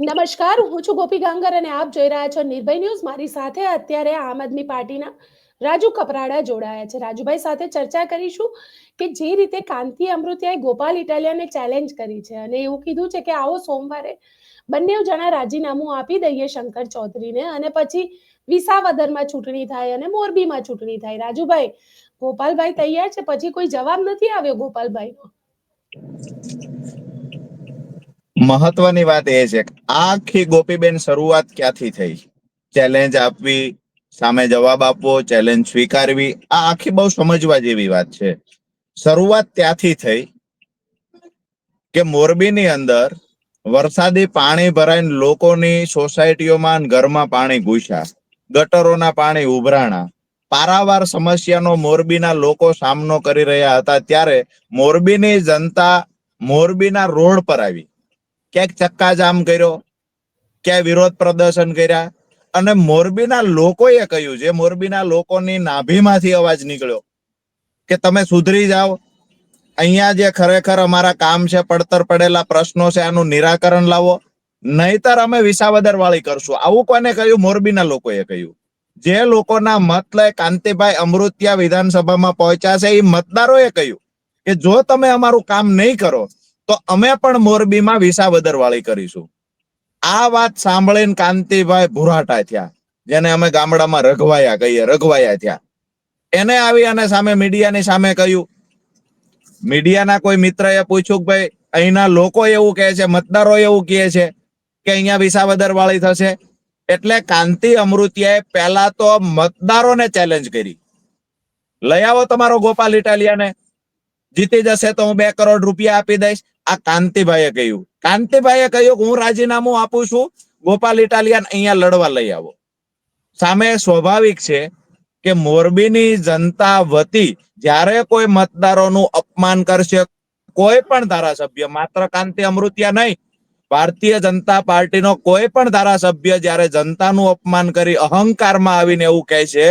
નમસ્કાર, હું છું ગોપી ગાંગર અને આપ જોઈ રહ્યા છો નિર્ભય ન્યૂઝ. મારી સાથે અત્યારે આમ આદમી પાર્ટીના રાજુ કપરાડા જોડાયા છે. રાજુભાઈ સાથે ચર્ચા કરીશું કે જે રીતે કાંતિ અમૃતિયાએ ગોપાલ ઇટાલિયાને ચેલેન્જ કરી છે અને એવું કીધું છે કે આવો સોમવારે બંને જણા રાજીનામું આપી દઈએ શંકર ચૌધરીને અને પછી વિસાવદરમાં ચૂંટણી થાય અને મોરબીમાં ચૂંટણી થાય. રાજુભાઈ, ગોપાલભાઈ તૈયાર છે? પછી કોઈ જવાબ નથી આવ્યો ગોપાલભાઈનો? મહત્વની વાત એ છે આખી ગોપીબેન શરૂઆત ક્યાંથી થઈ? ચેલેન્જ આપવી, સામે જવાબ આપવો ચેલેન્જ સ્વીકારવી, આ આખી બહુ સમજવા જેવી વાત છે. શરૂઆત ત્યાંથી થઈ કે મોરબીની અંદર વરસાદી પાણી ભરાઈને લોકોની સોસાયટીઓમાં ઘરમાં પાણી ઘૂસ્યા, ગટરોના પાણી ઉભરાણા, પારાવાર સમસ્યાનો મોરબીના લોકો સામનો કરી રહ્યા હતા ત્યારે મોરબીની જનતા મોરબીના રોડ પર આવી. ક્યાંક ચક્કાજામ કર્યો, ક્યાંય વિરોધ પ્રદર્શન કર્યા. અને મોરબીના લોકોએ કહ્યું છે મોરબીના લોકોની નાભીમાંથી અવાજ નીકળ્યો, કે તમે સુધરી જાઓ. અહીંયા જે ખરેખર અમારા કામ છે, પડતર પડેલા પ્રશ્નો છે, આનું નિરાકરણ લાવો. નહીતર અમે વિસાવદર વાળી કરશું. આવું કોને કહ્યું? મોરબીના લોકોએ કહ્યું. જે લોકોના મત લઈ કાંતિભાઈ અમૃતિયા વિધાનસભામાં પહોંચ્યા છે, એ મતદારોએ કહ્યું કે જો તમે અમારું કામ નહીં કરો તો અમે પણ મોરબીમાં વિસાવદર વાળી કરીશું. આ વાત સાંભળીને કાંતિભાઈ ભુરાટા થયા, જેને અમે ગામડામાં રઘવાયા કહીએ, રઘવાયા થયા. એને આવી અને સામે મીડિયાની સામે કહ્યું, મીડિયાના કોઈ મિત્રએ પૂછ્યું કે ભાઈ, અહીંના લોકો એવું કહે છે, મતદારો એવું કહે છે કે અહીંયા વિસાવદર વાળી થશે? એટલે કાંતિ અમૃતિયાએ પહેલા તો મતદારોને ચેલેન્જ કરી. લઈ આવો તમારો ગોપાલ ઇટાલિયાને, જીતી જશે તો હું બે કરોડ રૂપિયા આપી દઈશ. આ કાંતિભાઈએ કહ્યું. કાંતિભાઈએ કહ્યું કે હું રાજીનામું આપું છું, ગોપાલ ઇટાલિયન અહીંયા લડવા લઈ આવો. સામે સ્વાભાવિક છે કે મોરબીની જનતા વતી જ્યારે કોઈ મતદારોનું અપમાન કરશે, કોઈ પણ ધારાસભ્ય, માત્ર કાંતિ અમૃતિયા નહીં, ભારતીય જનતા પાર્ટીનો કોઈ પણ ધારાસભ્ય જ્યારે જનતાનું અપમાન કરી અહંકારમાં આવીને એવું કહે છે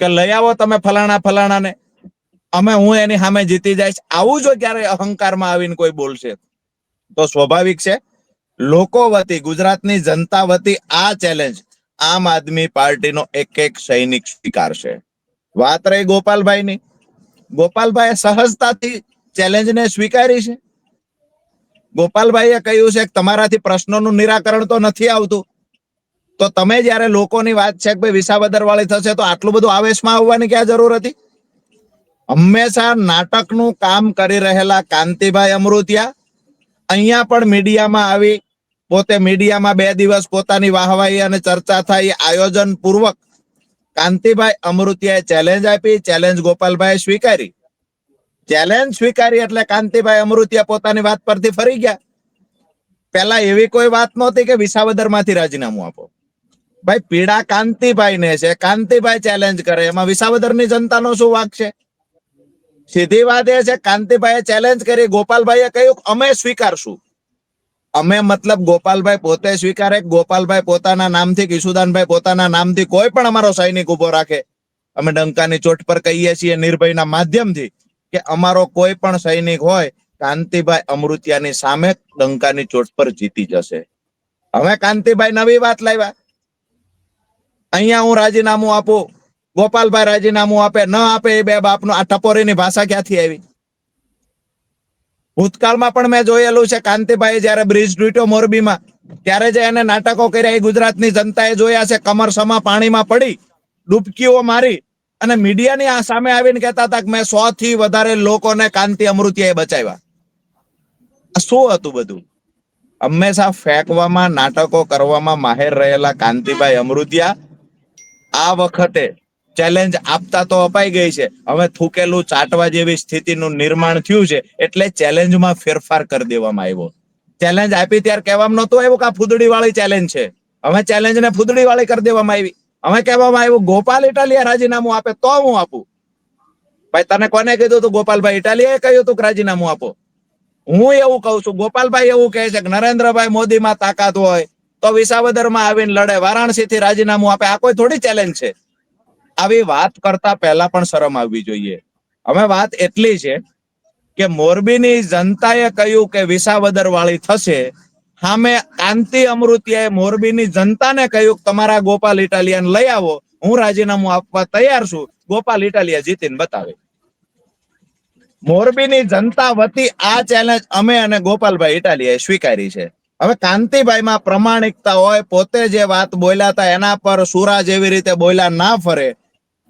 કે લઈ આવો તમે ફલાણા ફલાણાને. અમે હું એની સામે જીતી જઈશ, આવું જો ક્યારે અહંકારમાં આવીને કોઈ બોલશે, તો સ્વાભાવિક છે, લોકો વતી, ગુજરાતની જનતા વતી આ ચેલેન્જ આમ આદમી પાર્ટીનો એક એક સૈનિક સ્વીકારશે. વાત રહી ગોપાલભાઈની. ગોપાલભાઈએ સહજતાથી ચેલેન્જને સ્વીકારી છે. ગોપાલભાઈએ કહ્યું છે કે તમારાથી પ્રશ્નોનું નિરાકરણ તો નથી આવતું. તો તમે જ્યારે લોકોની વાત છે કે ભાઈ વિસાવદર વાળી થશે તો આટલું બધું આવેશમાં આવવાની ક્યાં જરૂર હતી? હંમેશા નાટકનું કામ કરી રહેલા કાંતિભાઈ અમૃતિયા. અહીંયા પણ મીડિયામાં આવી, પોતે મીડિયામાં બે દિવસ પોતાની વાહવાઈ અને ચર્ચા થાય આયોજન પૂર્વક કાંતિભાઈ અમૃતિયાએ ચેલેન્જ આપી ચેલેન્જ ગોપાલભાઈ સ્વીકારી. ચેલેન્જ સ્વીકારી એટલે કાંતિભાઈ અમૃતિયા પોતાની વાત પરથી ફરી ગયા. પેલા એવી કોઈ વાત નહોતી કે વિસાવદરમાંથી રાજીનામું આપો. ભાઈ, પીડા કાંતિભાઈ ને છે. કાંતિભાઈ ચેલેન્જ કરે, એમાં વિસાવદરની જનતાનો શું વાક છે? સીધી વાત એ છે, કાંતિભાઈએ ચેલેન્જ કરી. ગોપાલભાઈએ કહ્યું, અમે સ્વીકારશું. અમે મતલબ ગોપાલભાઈ પોતે સ્વીકારે, ગોપાલભાઈ પોતાના નામથી, કિશુદાનભાઈ પોતાના નામથી કોઈ પણ અમારો સૈનિક ઊભો રાખે. અમે ડંકાની ચોટ પર કહીએ છીએ નિર્ભયના માધ્યમથી કે અમારો કોઈ પણ સૈનિક હોય, કાંતિભાઈ અમૃતિયાની સામે ડંકાની ચોટ પર જીતી જશે. હવે કાંતિભાઈ નવી વાત લાવ્યા. અહીંયા હું રાજીનામું આપું. ગોપાલભાઈ રાજીનામું આપે, ન આપે એ બે બાપનો આ ટપોરીની ભાષા ક્યાંથી આવી? ભૂતકાળમાં પણ મેં જોયેલું છે કાંતિભાઈ જયારે બ્રિજ તૂટ્યો મોરબીમાં, ત્યારે જે એને નાટકો કર્યા એ ગુજરાતની જનતાએ જોયા છે, કમર સમા પાણીમાં પડી, ડૂબકીઓ મારી અને મીડિયાની આ સામે આવીને કહેતા હતા કે મેં સો થી વધારે લોકોને કાંતિ અમૃતિયાએ બચાવ્યા. આ શું હતું બધું? હંમેશા ફેંકવામાં, નાટકો કરવામાં માહેર રહેલા કાંતિભાઈ અમૃતિયા આ વખતે ચેલેન્જ આપતા તો અપાઈ ગઈ છે. હવે થૂકેલું ચાટવા જેવી સ્થિતિનું નિર્માણ થયું છે એટલે ચેલેન્જમાં ફેરફાર કરી દેવામાં આવ્યો. ચેલેન્જ આપી ત્યારે કહેવામાં નતું આવ્યું કે આ ફૂદડી વાળી ચેલેન્જ છે. હવે ચેલેન્જ ને ફૂદડી વાળી કરી દેવામાં આવી. હવે કહેવામાં આવ્યું, ગોપાલ ઇટાલિયા રાજીનામું આપે તો હું આપું? ભાઈ, તને કોને કીધું તું? ગોપાલભાઈ ઇટાલિયાએ કહ્યું તું કે રાજીનામું આપો. હું એવું કહું છું, ગોપાલભાઈ એવું કહે છે કે નરેન્દ્રભાઈ મોદીમાં તાકાત હોય તો વિસાવદરમાં આવીને લડે. વારાણસી થી રાજીનામું આપે. આ કોઈ થોડી ચેલેન્જ છે? આવી વાત કરતા પહેલા પણ શરમ આવવી જોઈએ. હવે વાત એટલી છે કે મોરબીની જનતાએ કહ્યું કે વિસાવદર વાળી થશે. સામે કાંતિ અમૃતિયાએ મોરબીની જનતાને કહ્યું તમારા ગોપાલ ઇટાલિયન લઈ આવો. હું રાજીનામું આપવા તૈયાર છું. ગોપાલ ઇટાલિયા જીતીને બતાવે. મોરબીની જનતા વતી આ ચેલેન્જ અમે અને ગોપાલભાઈ ઇટાલિયાએ સ્વીકારી છે. હવે કાંતિભાઈમાં પ્રમાણિકતા હોય, પોતે જે વાત બોલ્યા હતા એના પર સુરા જેવી રીતે બોલ્યા ના ફરે.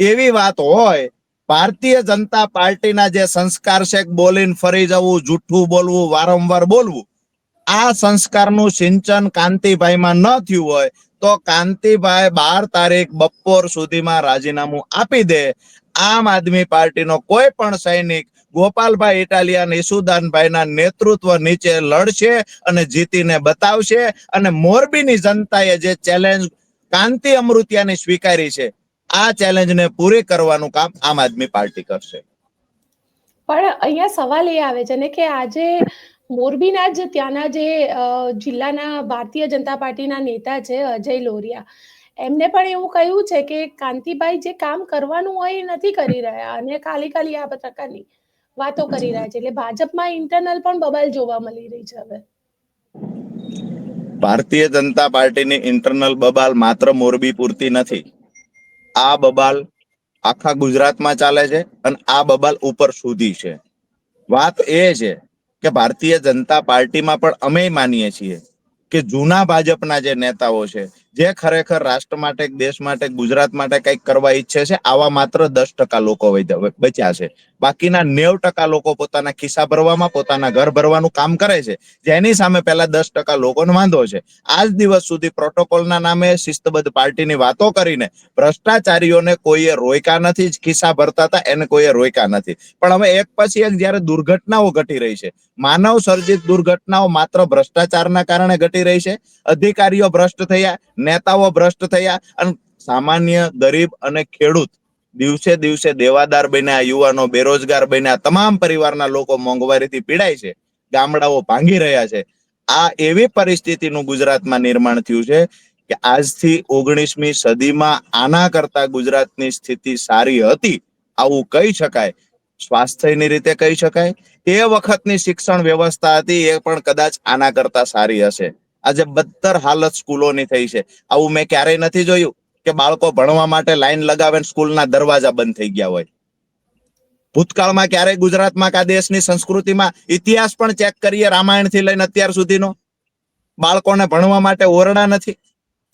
એવી વાત હોય, ભારતીય જનતા પાર્ટીના જે સંસ્કાર છે બોલીને ફરી જવું, જૂઠું બોલવું, વારંવાર બોલવું, આ સંસ્કારનું સિંચન કાંતિભાઈમાં ન થયું હોય, તો કાંતિભાઈ બાર તારીખ બપોર સુધીમાં રાજીનામું આપી દે. આમ આદમી પાર્ટીનો કોઈ પણ સૈનિક ગોપાલભાઈ ઇટાલિયન ઈસુદાનભાઈના નેતૃત્વ નીચે લડશે અને જીતીને બતાવશે. અને મોરબીની જનતાએ જે ચેલેન્જ કાંતિ અમૃતિયાની સ્વીકારી છે આ ચેલેન્જને પૂરી કરવાનું કામ આમ આદમી પાર્ટી કરશે. પણ અહીંયા સવાલ એ આવે છે ને કે આજે મોરબીના જ ત્યાંના જે જિલ્લાના ભારતીય જનતા પાર્ટીના નેતા છે અજય લોરિયા એમને પણ એવું કહ્યું છે કે કાંતિભાઈ જે કામ કરવાનું હોય એ નથી કરી રહ્યા અને ખાલી ખાલી આ પ્રકારની વાતો કરી રહ્યા છે. એટલે ભાજપમાં ઇન્ટરનલ પણ બબાલ જોવા મળી રહી છે હવે. ભારતીય જનતા પાર્ટીની ઇન્ટરનલ બબાલ માત્ર મોરબી પૂરતી નથી. આ બબાલ આખા ગુજરાતમાં ચાલે છે અને આ બબાલ ઉપર સુધી છે. વાત એ છે કે ભારતીય જનતા પાર્ટીમાં પણ અમે માનીએ છીએ કે જૂના ભાજપના જે નેતાઓ છે જે ખરેખર રાષ્ટ્ર માટે, દેશ માટે, ગુજરાત માટે કંઈક કરવા ઈચ્છે છે, આવા માત્ર દસ ટકા લોકો બચ્યા છે. બાકીના નેવ ટકા લોકો પોતાના ખિસ્સા ભરવામાં, પોતાના ઘર ભરવાનું કામ કરે છે. જેની સામે પહેલા દસ ટકા લોકોનો વાંધો છે. આજ દિવસ સુધી પ્રોટોકોલના નામે શિસ્તબદ્ધ પાર્ટીની વાતો કરીને ભ્રષ્ટાચારીઓને કોઈએ રોયકા નથી ખિસ્સા ભરતા હતા, એને કોઈએ રોયકા નથી. પણ હવે એક પછી એક જ્યારે દુર્ઘટનાઓ ઘટી રહી છે. માનવ સર્જિત દુર્ઘટનાઓ માત્ર ભ્રષ્ટાચારના કારણે ઘટી રહી છે. અધિકારીઓ ભ્રષ્ટ થયા નેતાઓ ભ્રષ્ટ થયા અને સામાન્ય ગરીબ અને ખેડૂત દિવસે દિવસે દેવાદાર બન્યા, યુવાનો બેરોજગાર બન્યા, તમામ પરિવારના લોકો મોંઘવારીથી પીડાય છે, ગામડાઓ ભાંગી રહ્યા છે. આ એવી પરિસ્થિતિનું ગુજરાતમાં નિર્માણ થયું છે કે આજથી ઓગણીસમી સદીમાં આના કરતા ગુજરાતની સ્થિતિ સારી હતી, આવું કહી શકાય. સ્વાસ્થ્યની રીતે કહી શકાય. તે વખતની શિક્ષણ વ્યવસ્થા હતી, એ પણ કદાચ આના કરતા સારી હશે. આજે બદતર હાલત સ્કૂલોની થઈ છે. આવું મેં ક્યારેય નથી જોયું કે બાળકો ભણવા માટે લાઈન લગાવે સ્કૂલના દરવાજા બંધ થઈ ગયા હોય. ભૂતકાળમાં ક્યારેય ગુજરાતમાં કા દેશની સંસ્કૃતિમાં ઇતિહાસ પણ ચેક કરીએ રામાયણથી લઈને અત્યાર સુધીનો. બાળકોને ભણવા માટે ઓરડા નથી,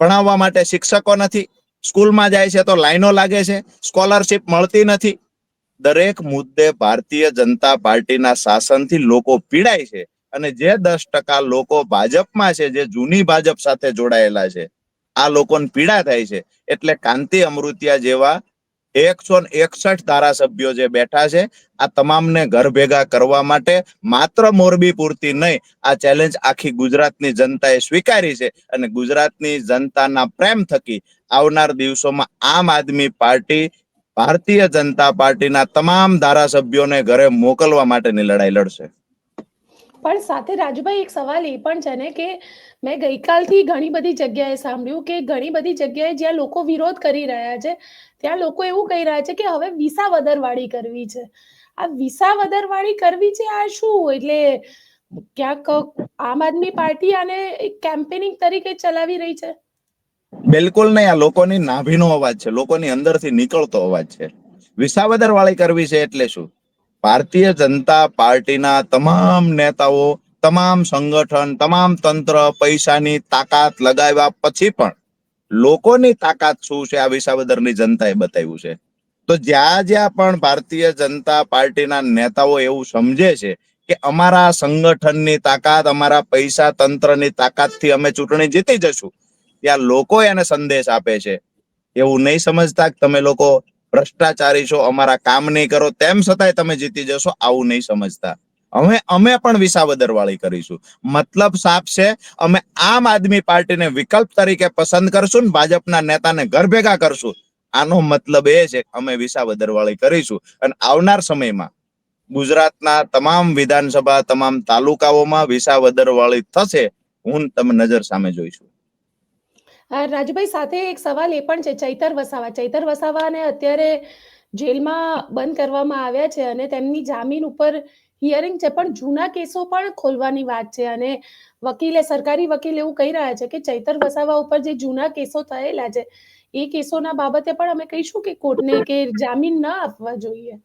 ભણાવવા માટે શિક્ષકો નથી, સ્કૂલમાં જાય છે તો લાઈનો લાગે છે, સ્કોલરશિપ મળતી નથી. દરેક મુદ્દે ભારતીય જનતા પાર્ટીના શાસનથી લોકો પીડાય છે. અને જે દસ ટકા લોકો ભાજપમાં છે, જે જૂની ભાજપ સાથે જોડાયેલા છે, આ લોકોને પીડા થાય છે. એટલે કાંતિ અમૃતિયા જેવા એકસો એકસઠ ધારાસભ્યો જે બેઠા છે, આ તમામને ઘર ભેગા કરવા માટે માત્ર મોરબી પૂરતી નહીં, આ ચેલેન્જ આખી ગુજરાતની જનતાએ સ્વીકારી છે અને ગુજરાતની જનતાના પ્રેમ થકી આવનાર દિવસોમાં આમ આદમી પાર્ટી, ભારતીય જનતા પાર્ટીના તમામ ધારાસભ્યોને ઘરે મોકલવા માટેની લડાઈ લડશે. પણ સાથે રાજુભાઈ, એક સવાલ એ પણ છે ને કે મેં ગઈકાલથી ઘણી બધી જગ્યાએ સાંભળ્યું કે ઘણી બધી જગ્યાએ જ્યાં લોકો વિરોધ કરી રહ્યા છે, ત્યાં લોકો એવું કહી રહ્યા છે કે હવે વિસા વધરવાળી કરવી છે. આ વિસા વધરવાળી કરવી છે આ શું? એટલે ક્યાંક આમ આદમી પાર્ટી આને કેમ્પેનિંગ તરીકે ચલાવી રહી છે. બિલકુલ નહીં, આ લોકોની નાભીનો અવાજ છે, લોકોની અંદરથી નીકળતો અવાજ છે. વિસાવદર વાળી કરવી છે એટલે શું? ભારતીય જનતા પાર્ટીના તમામ નેતાઓ, તમામ સંગઠન, તમામ તંત્ર પૈસાની તાકાત લગાવ્યા પછી પણ લોકોની તાકાત શું છે આ વિસાવદરની જનતાએ બતાવ્યું છે. તો જ્યાં જ્યાં પણ ભારતીય જનતા પાર્ટીના નેતાઓ એવું સમજે છે કે અમારા સંગઠનની તાકાત, અમારા પૈસા તંત્રની તાકાતથી અમે ચૂંટણી જીતી જશું, ત્યાં લોકો એને સંદેશ આપે છે. એવું નહીં સમજતા કે તમે લોકો ભ્રષ્ટાચારી છો, અમારા કામ નહીં કરો, તેમ છતાંય તમે જીતી જશો, આવું નહીં સમજતા. અમે અમે પણ વિસાવદર વાળી કરીશું. મતલબ સાફ છે, અમે આમ આદમી પાર્ટીને વિકલ્પ તરીકે પસંદ કરશું ને ભાજપના નેતાને ઘર ભેગા કરશું. આનો મતલબ એ છે, અમે વિસાવદર વાળી કરીશું. અને આવનાર સમયમાં ગુજરાતના તમામ વિધાનસભા, તમામ તાલુકાઓમાં વિસાવદર વાળી થશે, હું તમે નજર સામે જોઈશું. રાજુભાઈ, સાથે એક સવાલ એ પણ છે, ચૈતર વસાવા. ચૈતર વસાવાને અત્યારે જેલમાં બંધ કરવામાં આવ્યા છે અને તેમની જામીન ઉપર હિયરિંગ છે, પણ જૂના કેસો પણ ખોલવાની વાત છે અને વકીલે, સરકારી વકીલ એવું કહી રહ્યા છે કે ચૈતર વસાવા ઉપર જે જૂના કેસો થયેલા છે, એ કેસોના બાબતે પણ અમે કહીશું કે કોર્ટને કે જામીન ન આપવા જોઈએ?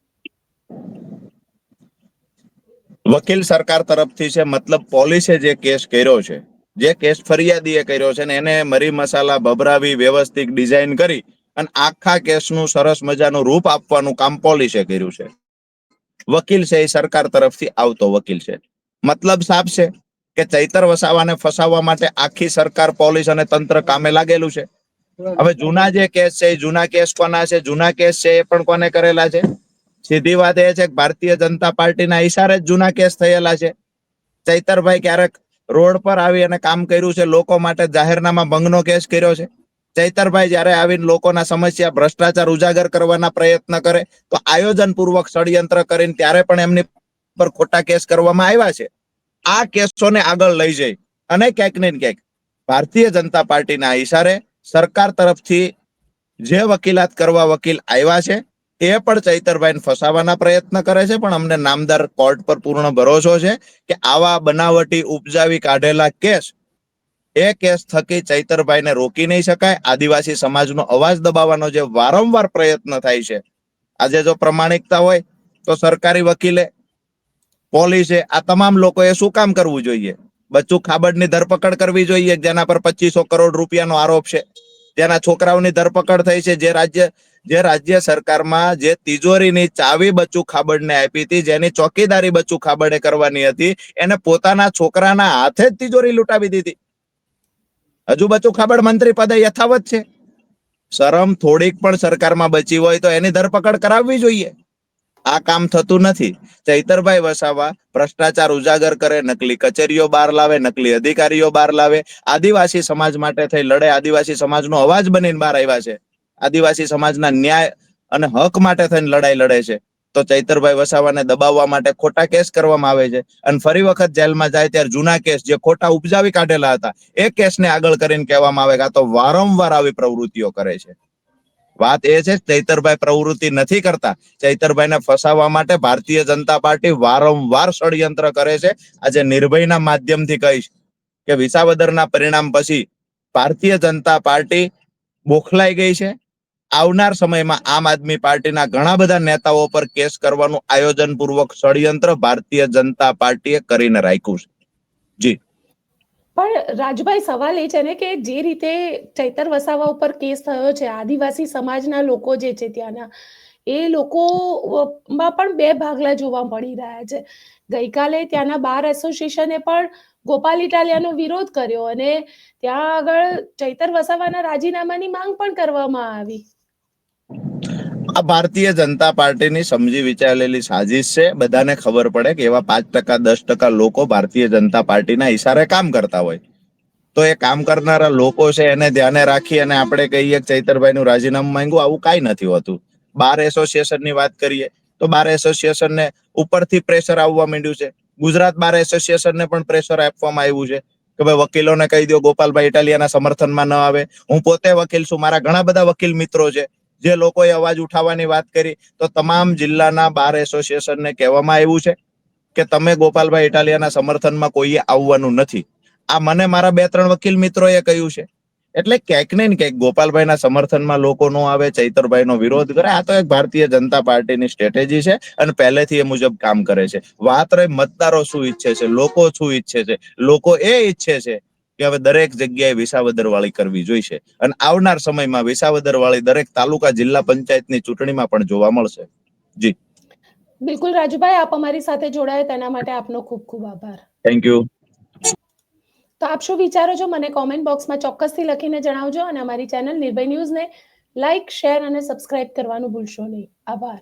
વકીલ સરકાર તરફથી છે, મતલબ પોલીસે જે કેસ કર્યો છે જે કેસ ફરિયાદીએ કર્યો છે ને એને મરી મસાલા ભભરાવી વ્યવસ્થિત ડિઝાઇન કરી અને આખા કેસનું સરસ મજાનું રૂપ આપવાનું કામ પોલીસે કર્યું છે. વકીલ છે એ સરકાર તરફથી આવતો વકીલ છે. મતલબ સાફ છે કે ચૈતર વસાવાને ફસાવવા માટે આખી સરકાર, પોલીસ અને તંત્ર કામે લાગેલું છે. હવે જૂના જે કેસ છે એ જૂના કેસ કોના છે? જૂના કેસ છે એ પણ કોને કરેલા છે? સીધી વાત એ છે કે ભારતીય જનતા પાર્ટીના ઈશારે જ જૂના કેસ થયેલા છે. ચૈતરભાઈ ક્યારેક રોડ પર આવી અને કામ કર્યું છે, લોકો માટે જાહેરનામા ભંગનો કેસ કર્યો છે. ચૈતરભાઈ જ્યારે આવીને લોકોના સમસ્યા, ભ્રષ્ટાચાર ઉજાગર કરવાના પ્રયત્ન કરે, તો આયોજન પૂર્વક ષડયંત્ર કરીને ત્યારે પણ એમની પર ખોટા કેસ કરવામાં આવ્યા છે. આ કેસોને આગળ લઈ જઈ અને ક્યાંક ને ક્યાંક ભારતીય જનતા પાર્ટીના ઈશારે સરકાર તરફથી જે વકીલાત કરવા વકીલ આવ્યા છે એ પણ ચૈતરભાઈને ફસાવાના પ્રયત્ન કરે છે, પણ અમને નામદાર કોર્ટ પર પૂર્ણ ભરોસો છે કે આવા બનાવટી ઉપજાવી કાઢેલા કેસ, એ કેસ થકી ચૈતરભાઈને રોકી નહીં શકાય. આદિવાસી સમાજનો અવાજ દબાવવાનો જે વારંવાર પ્રયત્ન થાય છે, આજે જો પ્રમાણિકતા હોય તો સરકારી વકીલે, પોલીસે, આ તમામ લોકોએ શું કામ કરવું જોઈએ? બચ્ચું ખાબડની ધરપકડ કરવી જોઈએ, જેના પર પચીસો કરોડ રૂપિયાનો આરોપ છે. જેના છોકરાઓની ધરપકડ થઈ છે. જે રાજ્ય જે રાજ્ય સરકારમાં જે તિજોરીની ચાવી બચ્ચુ ખાબડને આપી હતી, જેની ચોકીદારી બચ્ચુ ખાબડે કરવાની હતી, એને પોતાના છોકરાના હાથે જ તિજોરી લૂંટાવી દીધી. હજુ બચ્ચુ ખાબડ મંત્રી પદે યથાવત છે. શરમ થોડીક પણ સરકારમાં બચી હોય તો એની ધરપકડ કરાવવી જોઈએ. આ કામ થતું નથી. ચૈતરભાઈ વસાવા ભ્રષ્ટાચાર ઉજાગર કરે, નકલી કચેરીઓ બહાર લાવે, નકલી અધિકારીઓ બહાર લાવે. આદિવાસી સમાજ માટે થઈ લડે આદિવાસી સમાજનો અવાજ બનીને બહાર આવ્યા છે. આદિવાસી સમાજના ન્યાય અને હક માટે થઈને લડાઈ લડે છે. તો ચૈતરભાઈ વસાવાને દબાવવા માટે ખોટા કેસ કરવામાં આવે છે. અને ફરી વખત જેલમાં જાય ત્યારે જૂના કેસ જે ખોટા ઉપજાવી કાઢેલા હતા, એ કેસને આગળ કરીને કહેવામાં આવે કે તો વારંવાર આવી પ્રવૃત્તિઓ કરે છે. વાત એ છે, ચૈતરભાઈ પ્રવૃત્તિ નથી કરતા. ચૈતરભાઈને ફસાવવા માટે ભારતીય જનતા પાર્ટી વારંવાર ષડયંત્ર કરે છે. આજે નિર્ભયના માધ્યમથી કહીશ કે વિસાવદરના પરિણામ પછી ભારતીય જનતા પાર્ટી બોખલાઈ ગઈ છે. આવનાર સમયમાં આમ આદમી પાર્ટીના ઘણા બધા નેતાઓ પર કેસ કરવાનું આયોજન પૂર્વક ષડયંત્ર ભારતીય જનતા પાર્ટીએ કરીને રાખ્યું છે. પણ રાજુભાઈ, સવાલ એ છે ને કે જે રીતે ચૈતર વસાવા ઉપર કેસ થયો છે, આદિવાસી સમાજના લોકો જે છે ત્યાંના, એ લોકો માં પણ બે ભાગલા જોવા મળી રહ્યા છે. ગઈકાલે ત્યાંના બાર એસોસિએશને પણ ગોપાલ ઇટાલિયાનો વિરોધ કર્યો અને ત્યાં આગળ ચૈતર વસાવાના રાજીનામાની માંગ પણ કરવામાં આવી. આ ભારતીય જનતા પાર્ટીની સમજી વિચારેલી સાજિશ છે. બધાને ખબર પડે કે એવા પાંચ ટકા, દસ ટકા લોકો ભારતીય જનતા પાર્ટીના ઈશારે કામ કરતા હોય. તો એ કામ કરનારા લોકો છે એને ધ્યાને રાખી અને આપણે કહીએ કે ચૈતરભાઈનું રાજીનામું માંગ્યું, આવું કાંઈ નથી હોતું. બાર એસોસિએશનની વાત કરીએ, તો બાર એસોસિએશનને ઉપરથી પ્રેશર આવવા માંડ્યું છે. ગુજરાત બાર એસોસિએશનને પણ પ્રેશર આપવામાં આવ્યું છે કે ભાઈ વકીલોને કહી દો ગોપાલભાઈ ઇટાલિયાના સમર્થનમાં ન આવે. હું પોતે વકીલ છું, મારા ઘણા બધા વકીલ મિત્રો છે. જે લોકોએ અવાજ ઉઠાવવાની વાત કરી, તો તમામ જિલ્લાના બાર એસોસિએશનને કહેવામાં આવ્યું છે કે તમે ગોપાલભાઈ ઇટાલિયાના સમર્થનમાં કોઈએ આવવાનું નથી. આ મને મારા બે ત્રણ વકીલ મિત્રોએ કહ્યું છે. એટલે ક્યાંક ને ક્યાંક ગોપાલભાઈના સમર્થનમાં લોકો નો આવે, ચૈતરભાઈનો વિરોધ કરે. આ તો એક ભારતીય જનતા પાર્ટીની સ્ટ્રેટેજી છે અને પહેલેથી એ મુજબ કામ કરે છે. વાત રહી મતદારો શું ઈચ્છે છે, લોકો શું ઈચ્છે છે, લોકો એ ઈચ્છે છે કે હવે દરેક જગ્યાએ વિસાવદર વાળી કરવી જોઈશે. અને આવનાર સમયમાં વિસાવદર વાળી દરેક તાલુકા જિલ્લા પંચાયતની ચૂંટણીમાં પણ જોવા મળશે. બિલકુલ રાજુભાઈ આપ અમારી સાથે જોડાયા. તેના માટે આપનો ખૂબ ખૂબ આભાર. થેન્ક યુ તો આપ શું વિચારો છો? મને કોમેન્ટ બોક્સમાં ચોક્કસથી લખીને જણાવજો. અને અમારી ચેનલ નિર્ભય ન્યૂઝને લાઇક શેર અને સબસ્ક્રાઇબ કરવાનું ભૂલશો નહીં. આભાર.